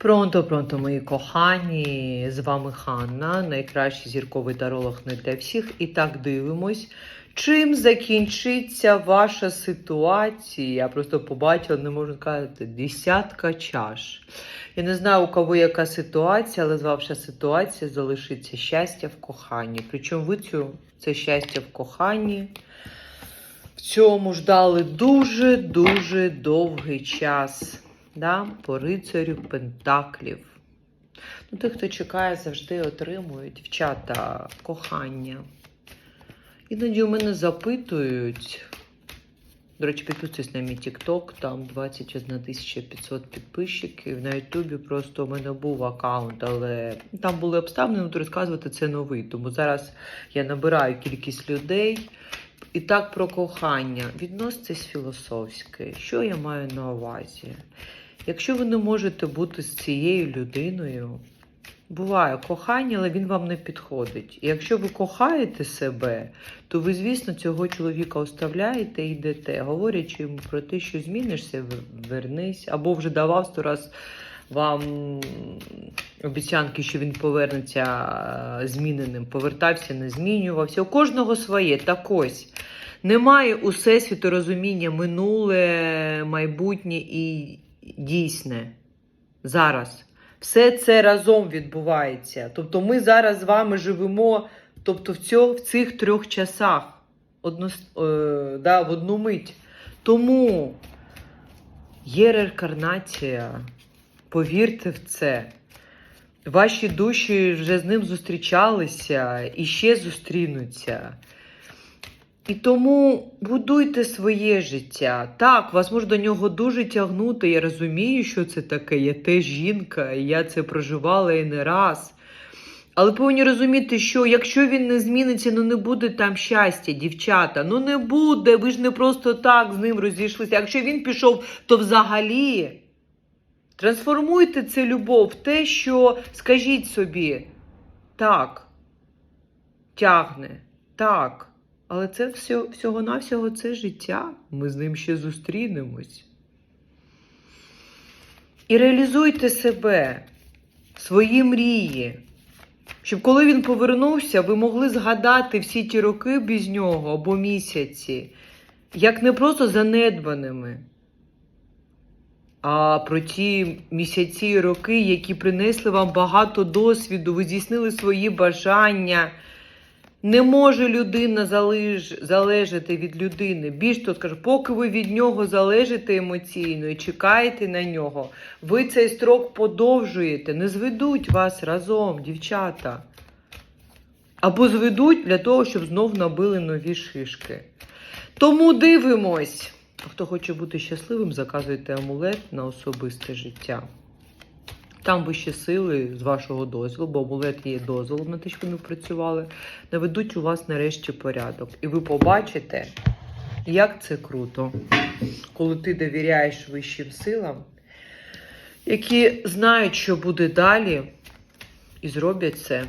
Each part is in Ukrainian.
Пронто, пронто, мої кохані, з вами Ханна, найкращий зірковий таролог не для всіх. І так дивимось, чим закінчиться ваша ситуація. Я просто побачила, не можу сказати, десятка чаш. Я не знаю, у кого яка ситуація, але ваша ситуація залишиться щастя в коханні. Причому ви цю, це щастя в коханні. В цьому ждали дуже-дуже довгий час. Да? По рицарю Пентаклів. Ну, тих, хто чекає, завжди отримують дівчата кохання. Іноді у мене запитують. До речі, підписуйтесь на мій TikTok, там 21 500 підписчиків. На Ютубі просто у мене був аккаунт, але там були обставини, буду розказувати це новий. Тому зараз я набираю кількість людей. І так про кохання. Відноситесь філософськи. Що я маю на увазі? Якщо ви не можете бути з цією людиною, буває кохання, але він вам не підходить. І якщо ви кохаєте себе, то ви, звісно, цього чоловіка оставляєте і йдете, говорячи йому про те, що змінишся, вернись, або вже давав сто раз вам обіцянки, що він повернеться е, зміненим, повертався, не змінювався. У кожного своє. Так ось. Немає у всесвіту розуміння минуле, майбутнє і дійсне. Зараз. Все це разом відбувається. Тобто ми зараз з вами живемо тобто, в, цьо, в цих трьох часах одно, е, да, в одну мить. Тому є реінкарнація. Повірте в це. Ваші душі вже з ним зустрічалися і ще зустрінуться. І тому будуйте своє життя. Так, вас може до нього дуже тягнути. Я розумію, що це таке. Я теж жінка, і я це проживала і не раз. Але повинні розуміти, що якщо він не зміниться, ну не буде там щастя, дівчата. Ну не буде. Ви ж не просто так з ним розійшлися. Якщо він пішов, то взагалі трансформуйте це любов в те, що скажіть собі, так, тягне, так. Але це все, всього-навсього це життя. Ми з ним ще зустрінемось. І реалізуйте себе, свої мрії. Щоб коли він повернувся, ви могли згадати всі ті роки без нього або місяці, як не просто занедбаними, а про ті місяці і роки, які принесли вам багато досвіду, ви здійснили свої бажання. Не може людина залеж... залежати від людини. Більш то скажу, поки ви від нього залежите емоційно і чекаєте на нього, ви цей строк подовжуєте, не зведуть вас разом, дівчата. Або зведуть для того, щоб знов набили нові шишки. Тому дивимось. Хто хоче бути щасливим, заказуйте амулет на особисте життя. Там вищі сили з вашого дозволу, бо амулет є дозволом на те, щоб вони працювали, наведуть у вас нарешті порядок. І ви побачите, як це круто, коли ти довіряєш вищим силам, які знають, що буде далі, і зроблять це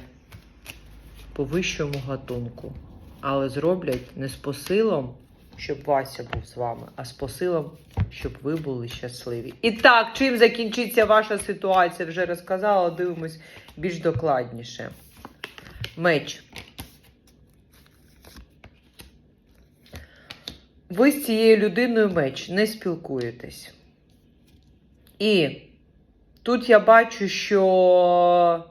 по вищому гатунку. Але зроблять не з посилом, щоб Вася був з вами, а з посилом, щоб ви були щасливі. І так, чим закінчиться ваша ситуація, вже розказала, дивимось більш докладніше. Меч. Ви з цією людиною меч не спілкуєтесь. І тут я бачу, що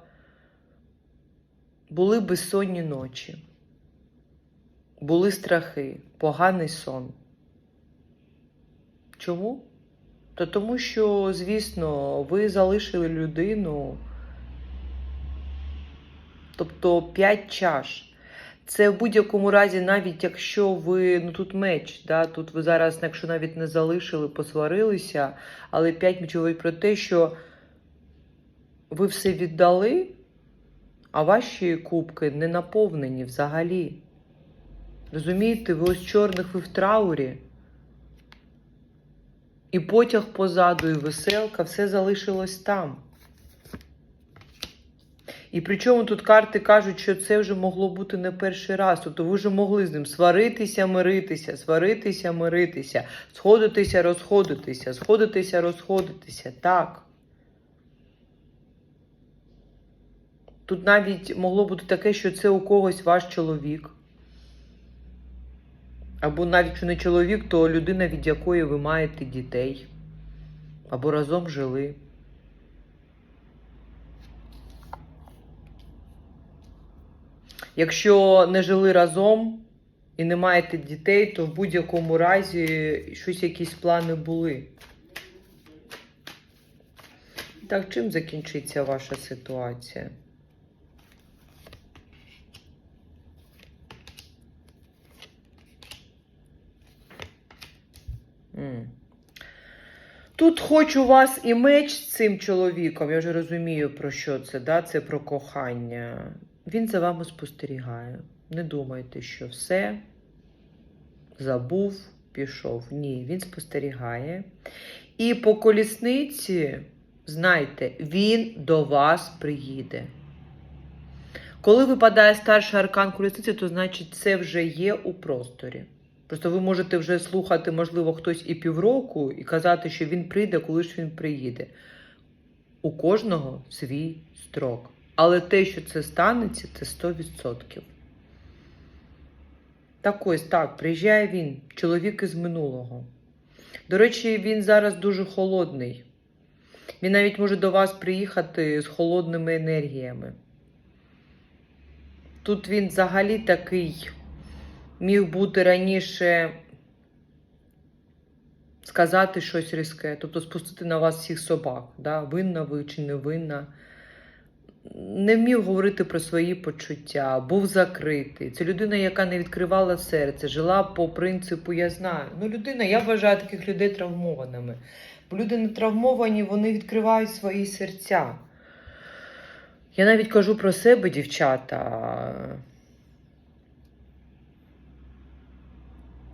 були безсонні ночі, були страхи, поганий сон. Чому? То тому, що, звісно, ви залишили людину, тобто 5 чаш. Це в будь-якому разі, навіть якщо ви, ну тут меч, да, тут ви зараз, якщо навіть не залишили, посварилися, але 5 мечів про те, що ви все віддали, а ваші кубки не наповнені взагалі. Розумієте, ви ось чорних ви в траурі. І потяг позаду, і веселка, все залишилось там. І причому тут карти кажуть, що це вже могло бути не перший раз. Тобто ви вже могли з ним сваритися, миритися, сваритися, миритися, сходитися, розходитися, сходитися, розходитися. Так. Тут навіть могло бути таке, що це у когось ваш чоловік. Або навіть що не чоловік, то людина, від якої ви маєте дітей. Або разом жили. Якщо не жили разом і не маєте дітей, то в будь-якому разі щось якісь плани були. Так, чим закінчиться ваша ситуація? Тут хоч у вас і меч з цим чоловіком, я вже розумію, про що це, да? це про кохання. Він за вами спостерігає. Не думайте, що все забув, пішов. Ні, він спостерігає. І по колісниці, знайте, він до вас приїде. Коли випадає старший аркан колісниці, то значить це вже є у просторі. Просто ви можете вже слухати, можливо, хтось і півроку, і казати, що він прийде, коли ж він приїде. У кожного свій строк. Але те, що це станеться, це 100%. Так ось так, приїжджає він, чоловік із минулого. До речі, він зараз дуже холодний. Він навіть може до вас приїхати з холодними енергіями. Тут він взагалі такий міг бути раніше сказати щось різке, тобто спустити на вас всіх собак, да? винна ви чи не винна. Не вмів говорити про свої почуття, був закритий. Це людина, яка не відкривала серце, жила по принципу я знаю. Ну, людина, я вважаю таких людей травмованими. Бо люди не травмовані, вони відкривають свої серця. Я навіть кажу про себе, дівчата.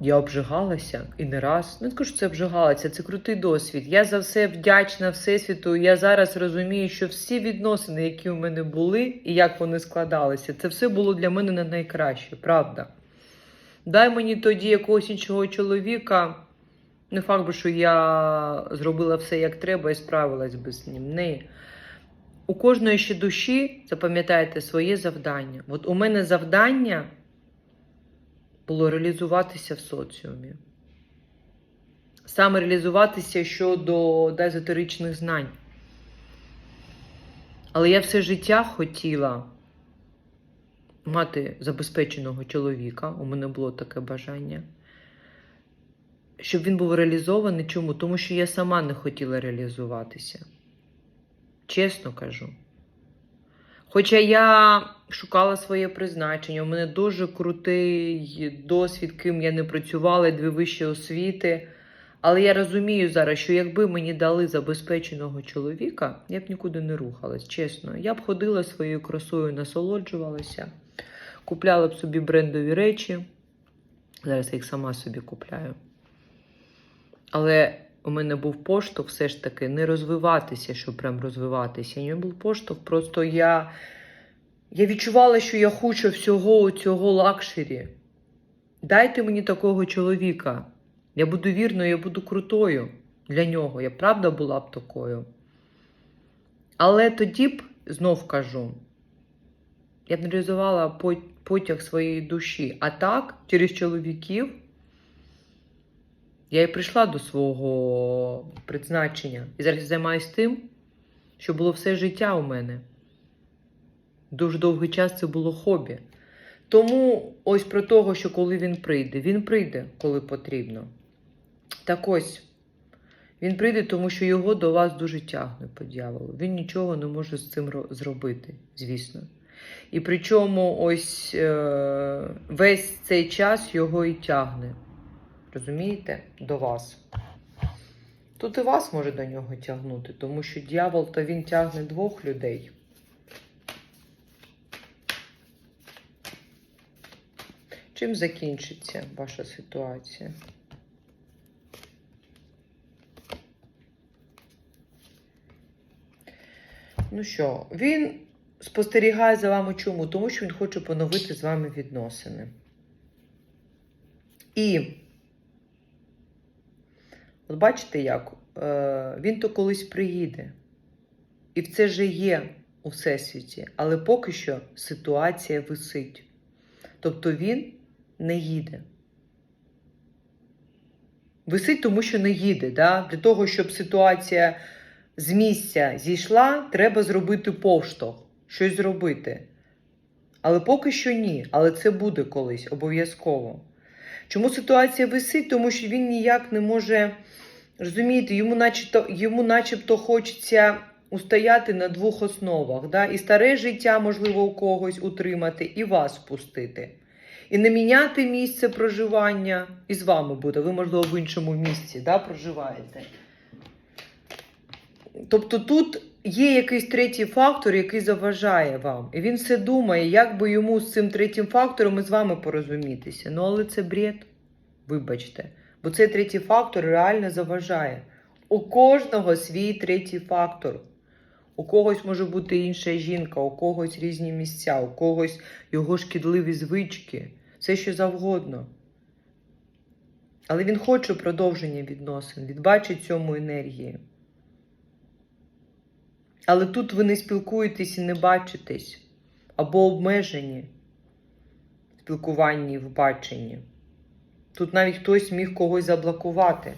Я обжигалася і не раз. Не скажу, що це обжигалася, це крутий досвід. Я за все вдячна Всесвіту. Я зараз розумію, що всі відносини, які у мене були, і як вони складалися, це все було для мене на найкраще, правда. Дай мені тоді якогось іншого чоловіка. Не факт, би, що я зробила все як треба і справилась би з ним. Ні. У кожної ще душі, запам'ятайте, своє завдання. От у мене завдання було реалізуватися в соціумі. Саме реалізуватися щодо езотеричних знань. Але я все життя хотіла мати забезпеченого чоловіка, у мене було таке бажання, щоб він був реалізований. Чому? Тому що я сама не хотіла реалізуватися. Чесно кажу. Хоча я шукала своє призначення, у мене дуже крутий досвід, ким я не працювала, дві вищі освіти. Але я розумію зараз, що якби мені дали забезпеченого чоловіка, я б нікуди не рухалась, чесно. Я б ходила своєю красою, насолоджувалася, купляла б собі брендові речі. Зараз я їх сама собі купляю. Але у мене був поштовх все ж таки не розвиватися, щоб прям розвиватися. У мене був поштовх, просто я, я відчувала, що я хочу всього цього лакшері. Дайте мені такого чоловіка. Я буду вірною, я буду крутою для нього. Я правда була б такою. Але тоді б, знов кажу, я б не реалізувала потяг своєї душі. А так, через чоловіків. Я і прийшла до свого призначення. І зараз займаюся тим, що було все життя у мене. Дуже довгий час це було хобі. Тому ось про того, що коли він прийде, він прийде, коли потрібно. Так ось, він прийде, тому що його до вас дуже тягне по дьяволу. Він нічого не може з цим зробити, звісно. І причому ось е- весь цей час його і тягне. Розумієте? До вас. Тут і вас може до нього тягнути, тому що дьявол то він тягне двох людей. Чим закінчиться ваша ситуація? Ну що, він спостерігає за вами чому? Тому що він хоче поновити з вами відносини. І От бачите як? Е, він то колись приїде. І це же є у всесвіті, але поки що ситуація висить. Тобто він не їде. Висить, тому що не їде. Да? Для того, щоб ситуація з місця зійшла, треба зробити повштовх, щось зробити. Але поки що ні. Але це буде колись обов'язково. Чому ситуація висить? Тому що він ніяк не може розумієте, йому начебто, йому начебто хочеться устояти на двох основах. Да? І старе життя, можливо, у когось утримати, і вас пустити. І не міняти місце проживання, і з вами буде. Ви, можливо, в іншому місці да, проживаєте. Тобто тут є якийсь третій фактор, який заважає вам. І він все думає, як би йому з цим третім фактором і з вами порозумітися. Ну, але це бред, вибачте. Бо цей третій фактор реально заважає. У кожного свій третій фактор. У когось може бути інша жінка, у когось різні місця, у когось його шкідливі звички, все що завгодно. Але він хоче продовження відносин, він бачить цьому енергії. Але тут ви не спілкуєтесь і не бачитесь, або обмежені в спілкуванні в баченні. Тут навіть хтось міг когось заблокувати.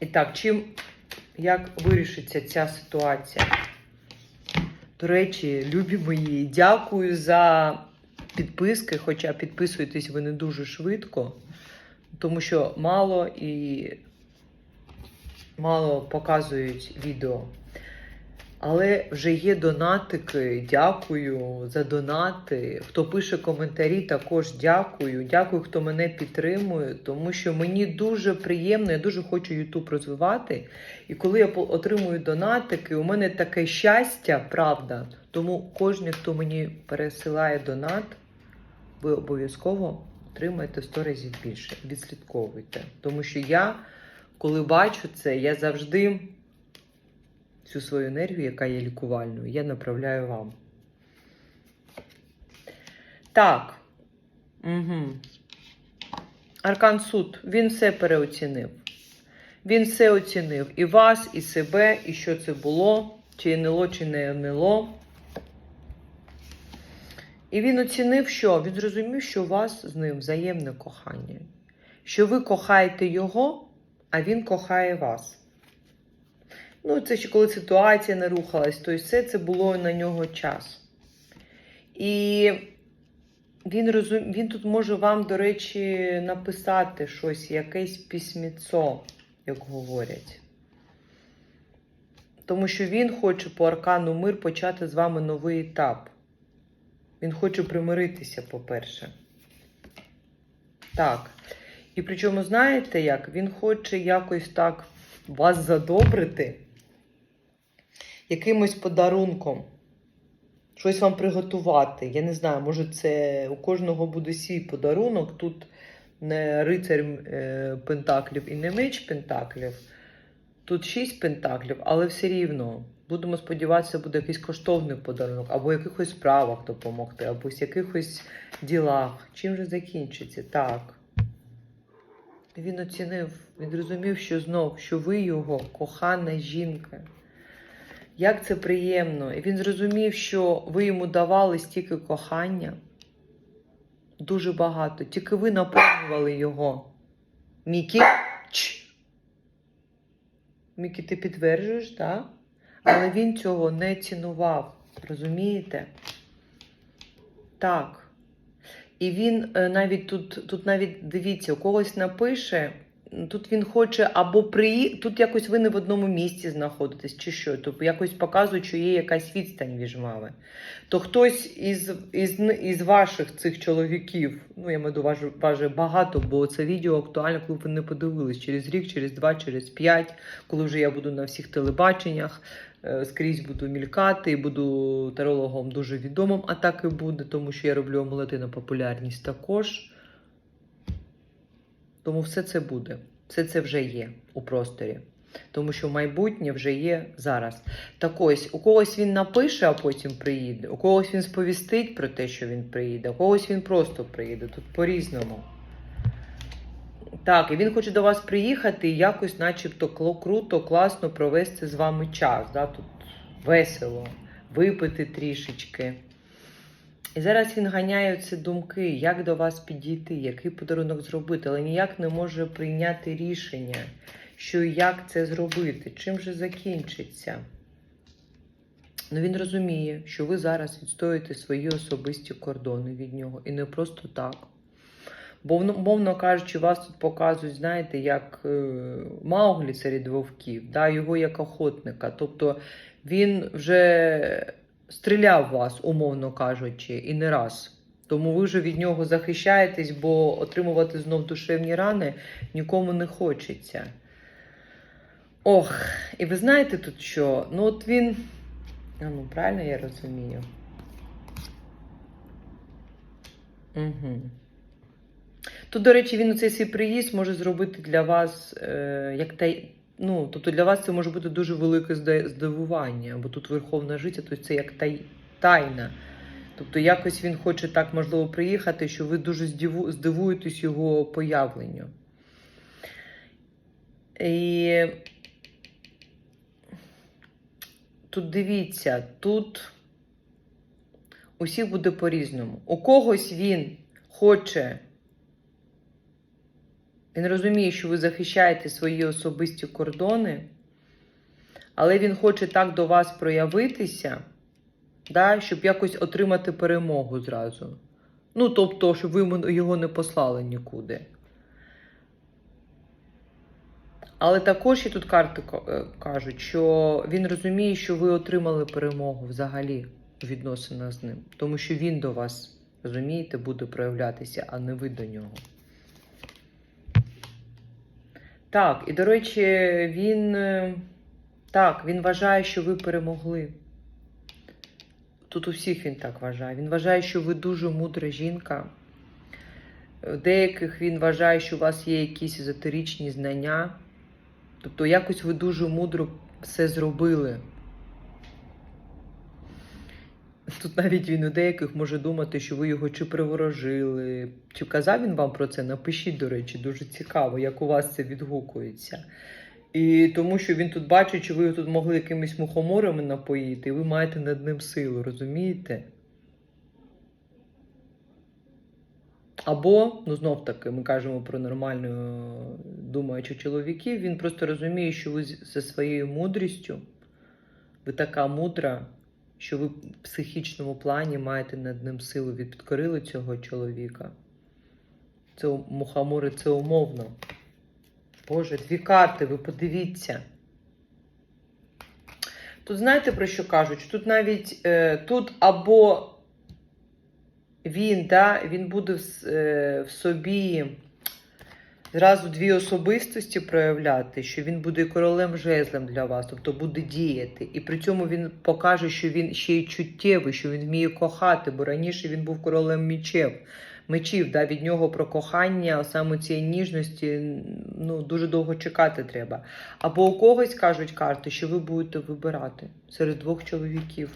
І так, чим, як вирішиться ця ситуація? До речі, любі мої, дякую за підписки, хоча підписуєтесь ви не дуже швидко, тому що мало і мало показують відео. Але вже є донатики. Дякую за донати. Хто пише коментарі, також дякую. Дякую, хто мене підтримує, тому що мені дуже приємно, я дуже хочу YouTube розвивати. І коли я отримую донатики, у мене таке щастя, правда. Тому кожен, хто мені пересилає донат, ви обов'язково отримаєте 100 разів більше. Відслідковуйте. Тому що я, коли бачу це, я завжди всю свою енергію, яка є лікувальною, я направляю вам. Так. Угу. Аркан суд, він все переоцінив. Він все оцінив. І вас, і себе, і що це було, чи НЛО, чи не НЛО. І він оцінив, що? Він зрозумів, що у вас з ним взаємне кохання. Що ви кохаєте його, а він кохає вас. Ну, це ще коли ситуація не рухалась, то все це було на нього час. І він розум... він тут може вам, до речі, написати щось, якесь письміцо, як говорять. Тому що він хоче по аркану мир почати з вами новий етап. Він хоче примиритися, по-перше. Так. І причому, знаєте як? Він хоче якось так вас задобрити якимось подарунком. Щось вам приготувати. Я не знаю, може, це у кожного буде свій подарунок. Тут не рицар е, пентаклів і не меч пентаклів. Тут шість пентаклів, але все рівно. Будемо сподіватися, буде якийсь коштовний подарунок, або в якихось справах допомогти, або в якихось ділах. Чим же закінчиться? Так. Він оцінив, він зрозумів, що знов, що ви його кохана жінка. Як це приємно. І він зрозумів, що ви йому давали стільки кохання. Дуже багато. Тільки ви наповнювали його. Мікі. Ч. Мікі, ти підтверджуєш, так? Але він цього не цінував. Розумієте? Так. І він е, навіть тут, тут навіть дивіться, у когось напише, тут він хоче або при тут якось ви не в одному місці знаходитесь, чи що, тобто якось показують, що є якась відстань між вами. То хтось із, із, із ваших цих чоловіків, ну я маю вас важе багато, бо це відео актуально, коли ви не подивились через рік, через два, через п'ять, коли вже я буду на всіх телебаченнях. Е, Скрізь буду мількати і буду тарологом дуже відомим, а так і буде, тому що я роблю амулети на популярність також. Тому все це буде. Все це вже є у просторі. Тому що майбутнє вже є зараз. Так ось, у когось він напише, а потім приїде, у когось він сповістить про те, що він приїде, у когось він просто приїде. Тут по-різному. Так, і він хоче до вас приїхати і якось, начебто, круто, класно провести з вами час. Да? Тут весело, випити трішечки. І зараз він ганяє ці думки, як до вас підійти, який подарунок зробити, але ніяк не може прийняти рішення, що як це зробити, чим же закінчиться. Ну він розуміє, що ви зараз відстоюєте свої особисті кордони від нього. І не просто так. Бо, ну, мовно кажучи, вас тут показують, знаєте, як е, Мауглі серед вовків, да, його як охотника. Тобто він вже стріляв вас, умовно кажучи, і не раз. Тому ви вже від нього захищаєтесь, бо отримувати знов душевні рани нікому не хочеться. Ох, і ви знаєте тут що? Ну, от він. А ну, правильно я розумію? Угу. Тут, до речі, він цей свій приїзд може зробити для вас е, як тай... ну, тобто для вас це може бути дуже велике здивування, бо тут верховна життя, тобто це як тай... тайна. Тобто якось він хоче так, можливо, приїхати, що ви дуже здиву... здивуєтесь його появленню. І тут дивіться, тут усіх буде по-різному. У когось він хоче. Він розуміє, що ви захищаєте свої особисті кордони, але він хоче так до вас проявитися, да, щоб якось отримати перемогу зразу. Ну, тобто, щоб ви його не послали нікуди. Але також і тут карти е, кажуть, що він розуміє, що ви отримали перемогу взагалі у відносинах з ним. Тому що він до вас, розумієте, буде проявлятися, а не ви до нього. Так, і до речі, він е, так, він вважає, що ви перемогли. Тут у всіх він так вважає. Він вважає, що ви дуже мудра жінка. У деяких він вважає, що у вас є якісь езотеричні знання. Тобто, якось ви дуже мудро все зробили. Тут навіть він у деяких може думати, що ви його чи приворожили, чи казав він вам про це? Напишіть, до речі, дуже цікаво, як у вас це відгукується. І тому що він тут бачить, що ви його тут могли якимись мухоморами напоїти, і ви маєте над ним силу, розумієте? Або, ну знов таки, ми кажемо про нормально думаючих чоловіків, він просто розуміє, що ви зі своєю мудрістю, ви така мудра, що ви в психічному плані маєте над ним силу. Ви підкорили цього чоловіка. Це мухомори, це умовно. Боже, дві карти, ви подивіться. Тут знаєте про що кажуть? Тут навіть е, тут або він, да, він буде в, е, в собі зразу дві особистості проявляти, що він буде королем жезлем для вас, тобто буде діяти. І при цьому він покаже, що він ще й чуттєвий, що він вміє кохати, бо раніше він був королем мечів. Мечів, да, від нього про кохання, саме цієї ніжності, ну, дуже довго чекати треба. Або у когось кажуть карти, що ви будете вибирати серед двох чоловіків.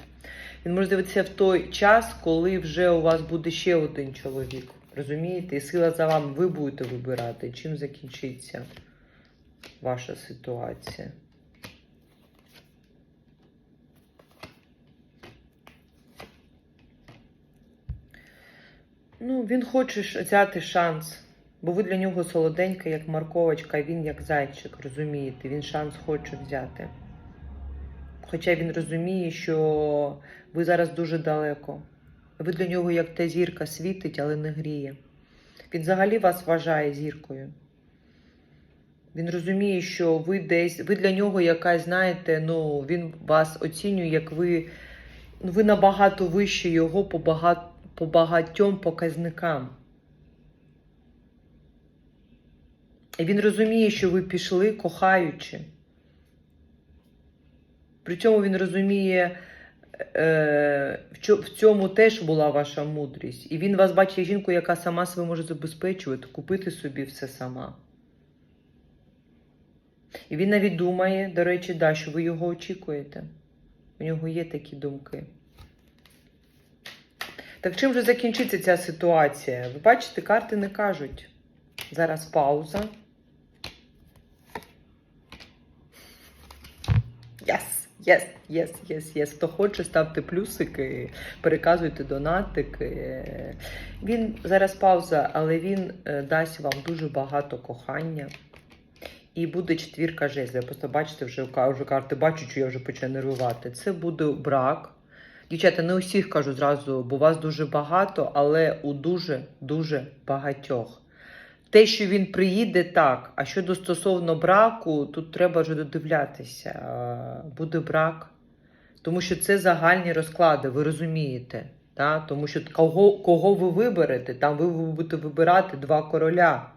Він може дивитися в той час, коли вже у вас буде ще один чоловік. Розумієте? І сила за вами, ви будете вибирати, чим закінчиться ваша ситуація. Ну, він хоче взяти шанс, бо ви для нього солоденька, як морковочка, а він як зайчик, розумієте? Він шанс хоче взяти. Хоча він розуміє, що ви зараз дуже далеко. Ви для нього як та зірка світить, але не гріє. Він взагалі вас вважає зіркою. Він розуміє, що ви десь, ви для нього якась, знаєте, ну, він вас оцінює, як ви, ну, ви набагато вище його по, багат, по багатьом показникам. І він розуміє, що ви пішли, кохаючи. При цьому він розуміє, в цьому теж була ваша мудрість. І він вас бачить жінку, яка сама себе може забезпечувати, купити собі все сама. І він навіть думає, до речі, да, що ви його очікуєте. У нього є такі думки. Так чим же закінчиться ця ситуація? Ви бачите, карти не кажуть. Зараз пауза. Єс, єс, єс, єс. Хто хоче, ставте плюсики, переказуйте донатики. Він зараз пауза, але він е, дасть вам дуже багато кохання. І буде четвірка жезлів. Просто бачите, вже, вже карти бачу, що я вже почаю нервувати. Це буде брак. Дівчата, не усіх кажу зразу, бо вас дуже багато, але у дуже-дуже багатьох. Те, що він приїде, так. А щодо стосовно браку, тут треба вже додивлятися. Буде брак. Тому що це загальні розклади, ви розумієте. Та? Тому що кого, кого ви виберете, там ви будете вибирати два короля.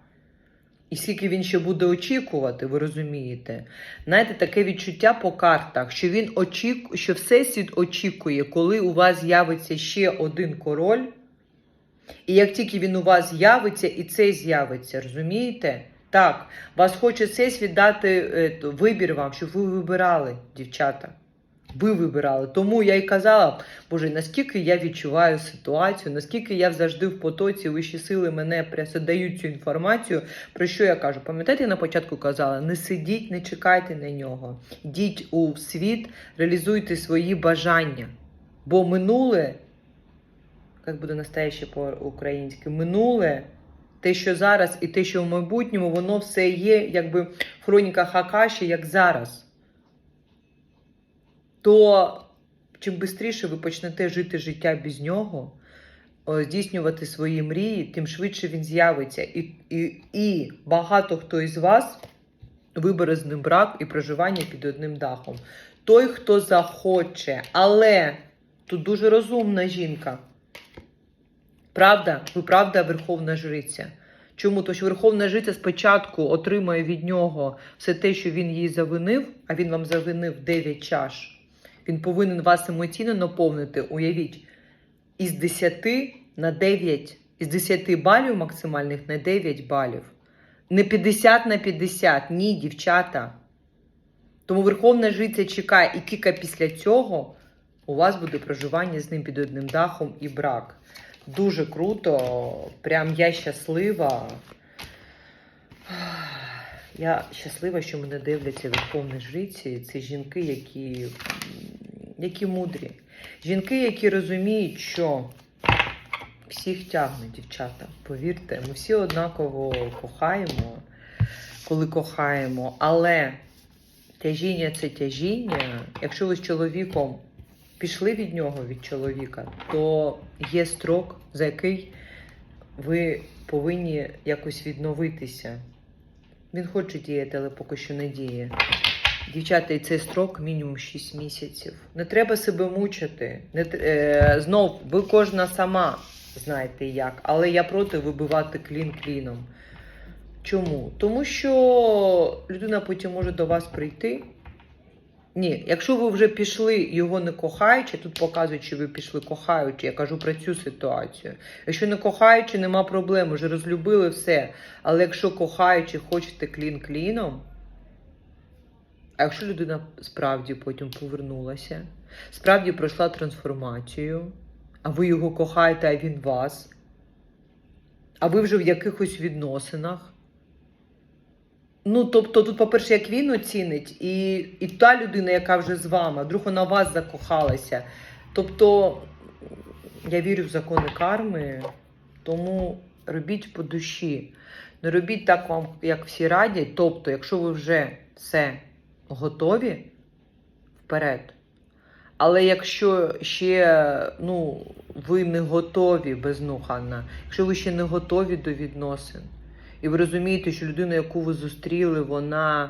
І скільки він ще буде очікувати, ви розумієте? Знаєте, таке відчуття по картах, що він очікує, що Всесвіт очікує, коли у вас з'явиться ще один король. І як тільки він у вас з'явиться, і цей з'явиться, розумієте? Так, вас хоче Всесвіт дати е, вибір вам, щоб ви вибирали, дівчата. Ви вибирали. Тому я й казала, Боже, наскільки я відчуваю ситуацію, наскільки я завжди в потоці, вищі сили мене дають цю інформацію. Про що я кажу? Пам'ятаєте, я на початку казала: не сидіть, не чекайте на нього. Йдіть у світ, реалізуйте свої бажання. Бо минуле, як буде настояще по-українськи, минуле, те, що зараз, і те, що в майбутньому, воно все є, якби в хроніках Акаші, як зараз то чим швидше ви почнете жити життя без нього, здійснювати свої мрії, тим швидше він з'явиться. І, і, і багато хто із вас вибере з ним брак і проживання під одним дахом. Той, хто захоче, але тут дуже розумна жінка. Правда, ви правда Верховна Жриця. Чому? Тому що Верховна Жриця спочатку отримає від нього все те, що він їй завинив, а він вам завинив 9 чаш. Він повинен вас емоційно наповнити. Уявіть, із 10 на 9, із 10 балів максимальних на 9 балів. Не 50 на 50, ні, дівчата. Тому Верховна Жриця чекає, і тільки після цього у вас буде проживання з ним під одним дахом і брак. Дуже круто, прям я щаслива. Я щаслива, що мене дивляться верховні жриці. Це жінки, які, які мудрі. Жінки, які розуміють, що всіх тягнуть, дівчата. Повірте, ми всі однаково кохаємо, коли кохаємо, але тяжіння це тяжіння. Якщо ви з чоловіком пішли від нього, від чоловіка, то є строк, за який ви повинні якось відновитися. Він хоче діяти, але поки що не діє. Дівчата, і цей строк мінімум 6 місяців. Не треба себе мучити. Не, е, знов, ви кожна сама знаєте як, але я проти вибивати клін кліном. Чому? Тому що людина потім може до вас прийти. Ні, якщо ви вже пішли його не кохаючи, тут показують, що ви пішли кохаючи, я кажу про цю ситуацію. Якщо не кохаючи, нема проблем, вже розлюбили все. Але якщо кохаючи, хочете клін кліном, а якщо людина справді потім повернулася, справді пройшла трансформацію, а ви його кохаєте, а він вас, а ви вже в якихось відносинах. Ну, тобто, тут, по-перше, як він оцінить, і, і та людина, яка вже з вами, вдруг вона вас закохалася. Тобто, я вірю в закони карми, тому робіть по душі. Не робіть так вам, як всі радять. Тобто, якщо ви вже все готові, вперед. Але якщо ще ну, ви не готові, безнухана, якщо ви ще не готові до відносин, і ви розумієте, що людина, яку ви зустріли, вона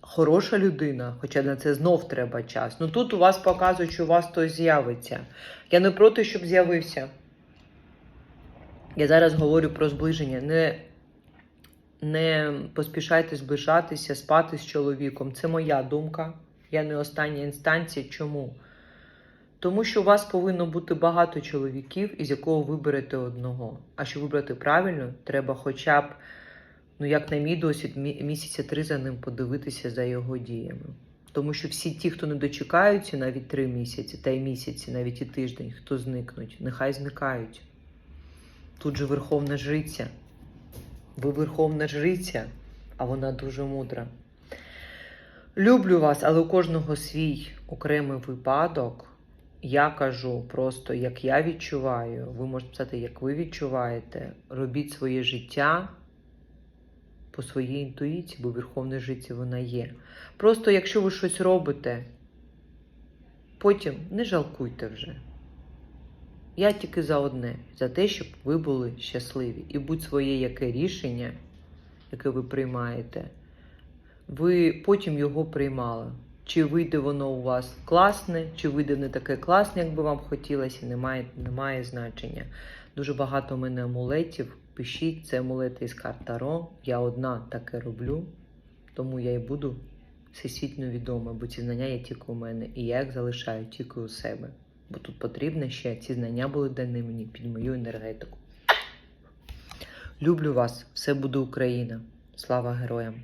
хороша людина, хоча на це знов треба час. Ну тут у вас показують, що у вас хтось з'явиться. Я не проти, щоб з'явився. Я зараз говорю про зближення. Не, не поспішайте зближатися, спати з чоловіком. Це моя думка. Я не остання інстанція. Чому? Тому що у вас повинно бути багато чоловіків, із якого виберете одного. А щоб вибрати правильно, треба хоча б, ну як на мій досвід, місяця три за ним подивитися за його діями. Тому що всі ті, хто не дочекаються навіть три місяці, та й місяці, навіть і тиждень, хто зникнуть, нехай зникають. Тут же верховна жриця. Ви верховна жриця, а вона дуже мудра. Люблю вас, але у кожного свій окремий випадок. Я кажу просто, як я відчуваю. Ви можете писати, як ви відчуваєте. Робіть своє життя по своїй інтуїції, бо в Верховній житті вона є. Просто якщо ви щось робите, потім не жалкуйте вже. Я тільки за одне, за те, щоб ви були щасливі. І будь своє яке рішення, яке ви приймаєте, ви потім його приймали. Чи вийде воно у вас класне, чи вийде не таке класне, як би вам хотілося, немає, немає значення. Дуже багато у мене амулетів. Пишіть, це амулети із карт Таро. Я одна таке роблю, тому я і буду всесвітньо відома, бо ці знання є тільки у мене, і я їх залишаю тільки у себе. Бо тут потрібно ще ці знання були дані мені під мою енергетику. Люблю вас, все буде Україна. Слава героям!